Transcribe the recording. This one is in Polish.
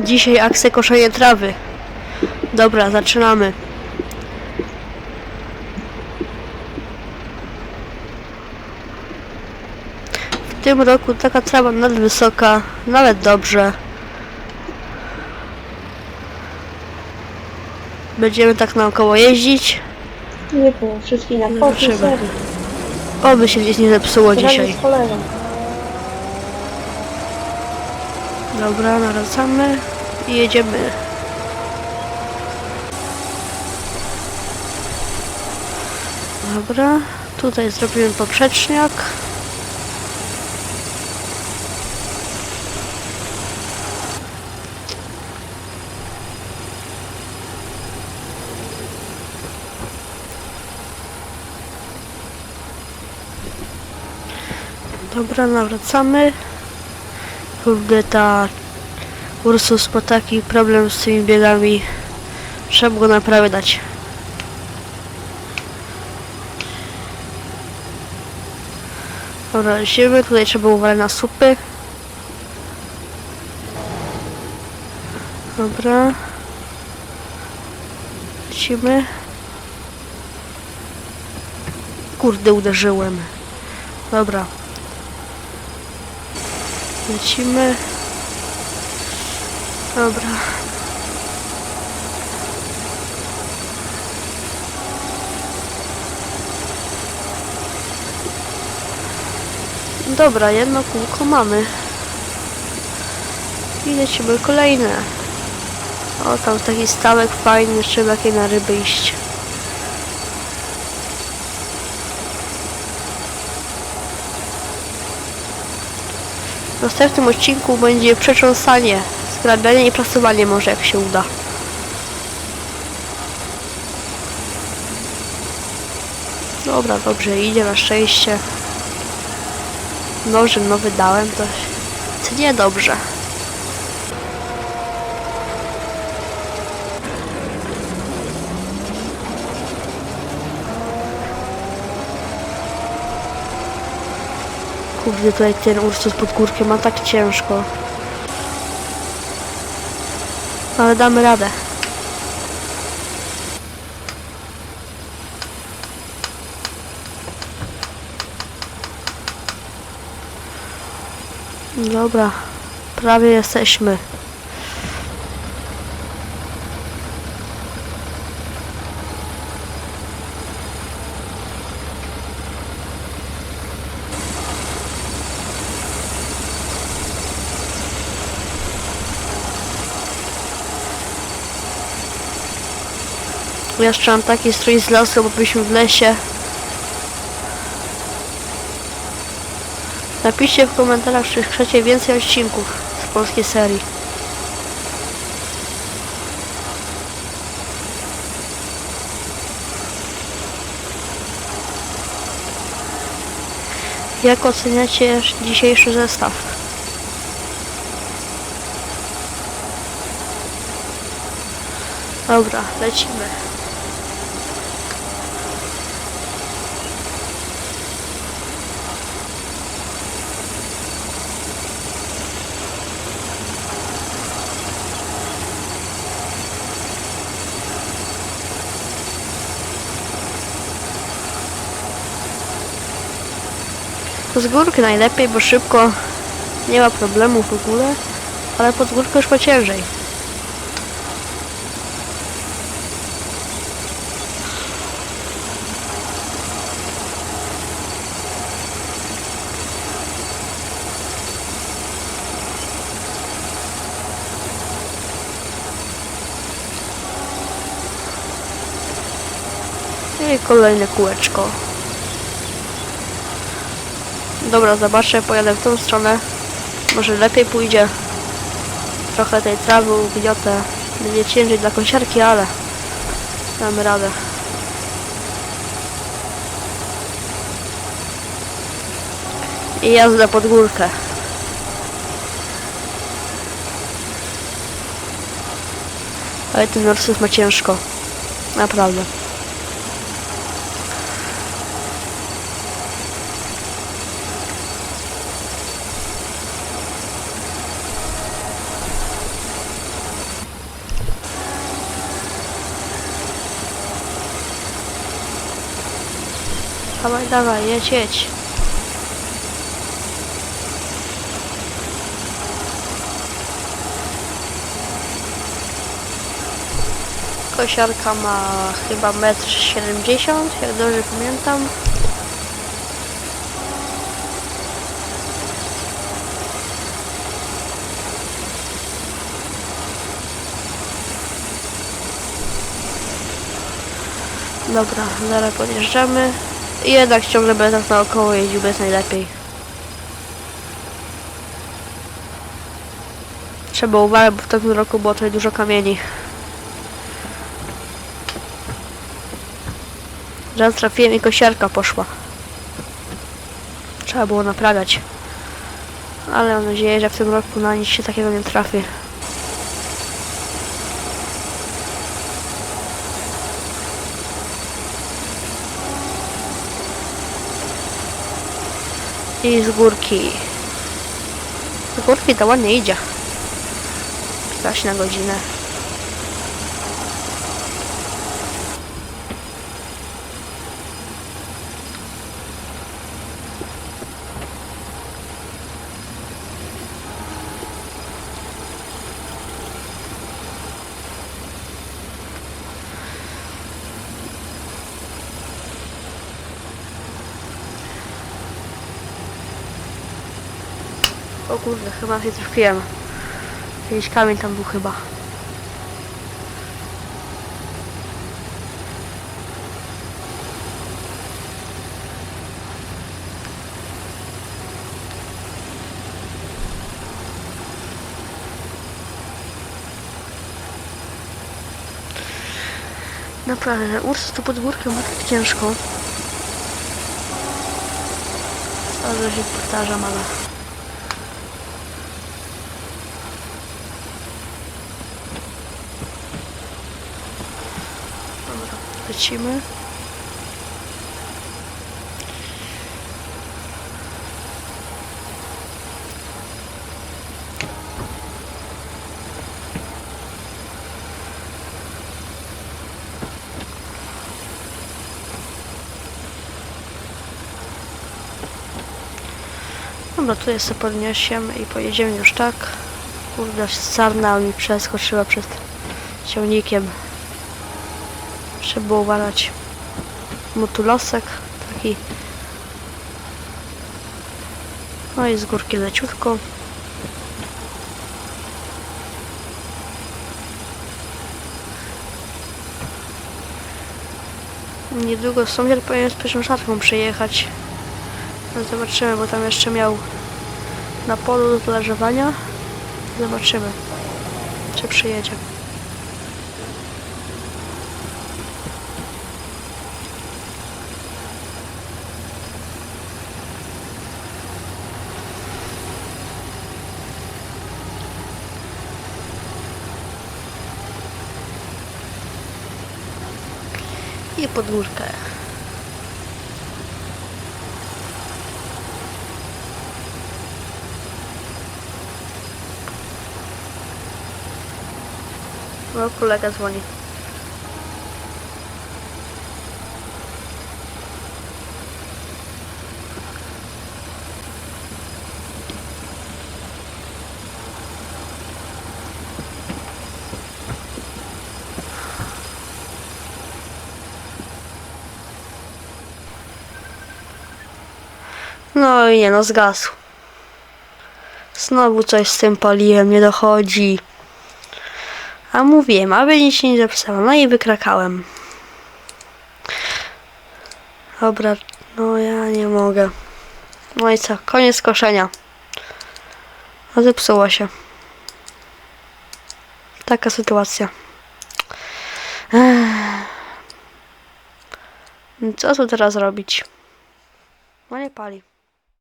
Dzisiaj akcja koszenie trawy. Dobra, zaczynamy. W tym roku taka trawa nadwysoka, nawet dobrze. Będziemy tak naokoło jeździć. Nie było, wszystkich na Zobaczymy. Oby się nic nie zepsuło dzisiaj. z. Dobra, nawracamy i jedziemy. Dobra, tutaj zrobimy poprzeczniak. Dobra, nawracamy. Kurde, ta Ursus ma taki problem z tymi biegami. Trzeba go naprawę dać. Dobra, lecimy. Tutaj trzeba uważać na supy. Dobra. Lecimy. Kurde, uderzyłem. Dobra. Lecimy. Dobra. Dobra, jedno kółko mamy. I lecimy kolejne. O, tam taki stałek fajny, trzeba jakie na ryby iść. W następnym odcinku będzie przetrząsanie, skrabianie i prasowanie może jak się uda. Dobra, dobrze idzie na szczęście. Noży nowy dałem, to, to nie Kurde, tutaj ten Ursus pod górkiem ma tak ciężko. Ale damy radę. Dobra, prawie jesteśmy. Jeszcze mam taki strój z lasu, bo byliśmy w lesie. Napiszcie w komentarzach, czy chcecie więcej odcinków z polskiej serii. Jak oceniacie dzisiejszy zestaw? Dobra, lecimy. Z górki najlepiej, bo szybko nie ma problemu w ogóle, ale pod górkę już ma ciężej. I kolejne kółeczko. Dobra, zobaczę, pojadę w tą stronę. Może lepiej pójdzie. Trochę tej trawy ugniotę. Będzie ciężej dla kosiarki, ale damy radę. I jazda pod górkę. Ale ten Ursus ma ciężko. Naprawdę. Dawaj, dawaj, jedź, jedź. Kosiarka ma chyba metr 70, jak dobrze pamiętam. Dobra, zaraz podjeżdżamy. I jednak ciągle będę tak naokoło jeździł, bez najlepiej. Trzeba uważać, bo w tym roku było tutaj dużo kamieni. Raz trafiłem i kosiarka poszła. Trzeba było naprawiać. Ale mam nadzieję, że w tym roku na nic się takiego nie trafi. I z górki. Z górki to ładnie idzie. 15 na godzinę. O kurde, chyba się trafiłem. Jakiś kamień tam był chyba. Naprawdę, ten urs tu pod górkę ma tak ciężko. Bardzo się powtarzam, ale... Dobra, lecimy. Dobra, tu jest sobie podniosiem i pojedziemy już tak. Kurde, sarna mi przeskoczyła przed ciągnikiem. Trzeba było uważać. Motulosek taki. No i z górki leciutko. Niedługo sąsiad powinien z pierwszą szatką przyjechać. No zobaczymy, bo tam jeszcze miał na polu do plażowania. Zobaczymy, czy przyjedzie. I pod górkę. No, kolega dzwoni. No i nie no, zgasł. Znowu coś z tym paliłem, nie dochodzi. A mówiłem, aby nic się nie zapisało. No i wykrakałem. Dobra, no ja nie mogę. No i co, koniec koszenia. No zepsuło się. Taka sytuacja. Ech. Co tu teraz robić? No nie pali.